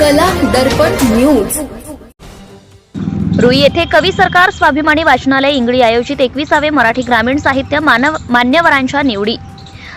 कला दर्पण न्यूज. रुई येथे कवी सरकार स्वाभिमानी वाचनालय इंगळी आयोजित एकविसावे मराठी ग्रामीण साहित्य मानव मान्यवरांच्या निवडी.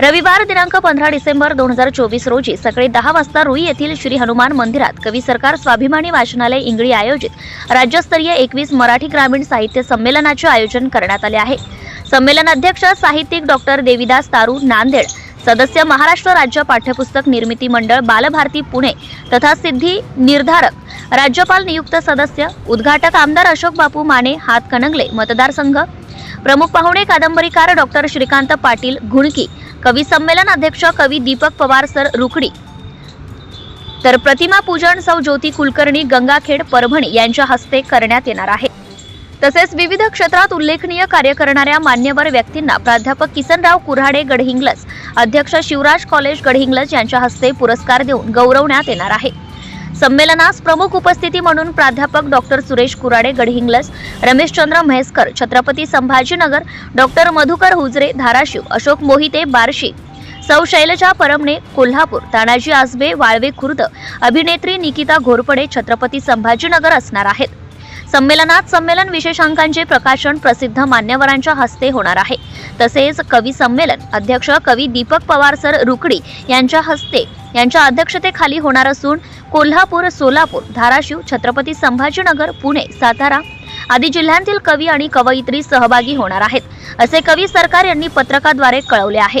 रविवार दिनांक पंधरा डिसेंबर दोन हजार चोवीस रोजी सकाळी दहा वाजता रुई येथील श्री हनुमान मंदिरात कवी सरकार स्वाभिमानी वाचनालय इंगळी आयोजित राज्यस्तरीय एकवीस मराठी ग्रामीण साहित्य संमेलनाचे आयोजन करण्यात आले आहे. संमेलनाध्यक्ष साहित्यिक डॉक्टर देविदास तारू नांदेड सदस्य महाराष्ट्र राज्य पाठ्यपुस्तक निर्मिती मंडळ बालभारती पुणे तथा सिद्धी निर्धारक. राज्यपाल नियुक्त सदस्य उद्घाटक आमदार अशोक बापू माने हातकणंगले मतदारसंघ प्रमुख पाहुणे कादंबरीकार डॉक्टर श्रीकांत पाटील घुणकी. कवी संमेलन अध्यक्ष कवी दीपक पवार सर रुखडी तर प्रतिमा पूजन सौ ज्योती कुलकर्णी गंगाखेड परभणी यांच्या हस्ते करण्यात येणार आहे. तसेच विविध क्षेत्रात उल्लेखनीय कार्य करणाऱ्या मान्यवर व्यक्तींना प्राध्यापक किसनराव कुऱ्हाडे गडहिंग्लज अध्यक्ष शिवराज कॉलेज गडहिंग्लज यांच्या हस्ते पुरस्कार देऊन गौरवण्यात येणार आहे. संमेलनास प्रमुख उपस्थिती म्हणून प्राध्यापक डॉक्टर सुरेश कुराडे गडहिंग्लज रमेशचंद्र म्हैसकर छत्रपती संभाजीनगर डॉक्टर मधुकर हुजरे धाराशिव अशोक मोहिते बार्शी सौ शैलजा परमणे कोल्हापूर तानाजी आसबे वाळवे खुर्द अभिनेत्री निकिता घोरपडे छत्रपती संभाजीनगर असणार आहेत. संमेलनात संमेलन विशेषांकांचे प्रकाशन प्रसिद्ध मान्यवरांच्या हस्ते होणार आहे. तसेच कवी संमेलन अध्यक्ष कवी दीपक पवार सर रुकडी यांच्या हस्ते यांच्या अध्यक्षतेखाली होणार असून कोल्हापूर सोलापूर धाराशिव छत्रपती संभाजीनगर पुणे सातारा आदी जिल्ह्यांतील कवी आणि कवयित्री सहभागी होणार आहेत. असे कवी सरकार यांनी पत्रकाद्वारे कळवले आहे.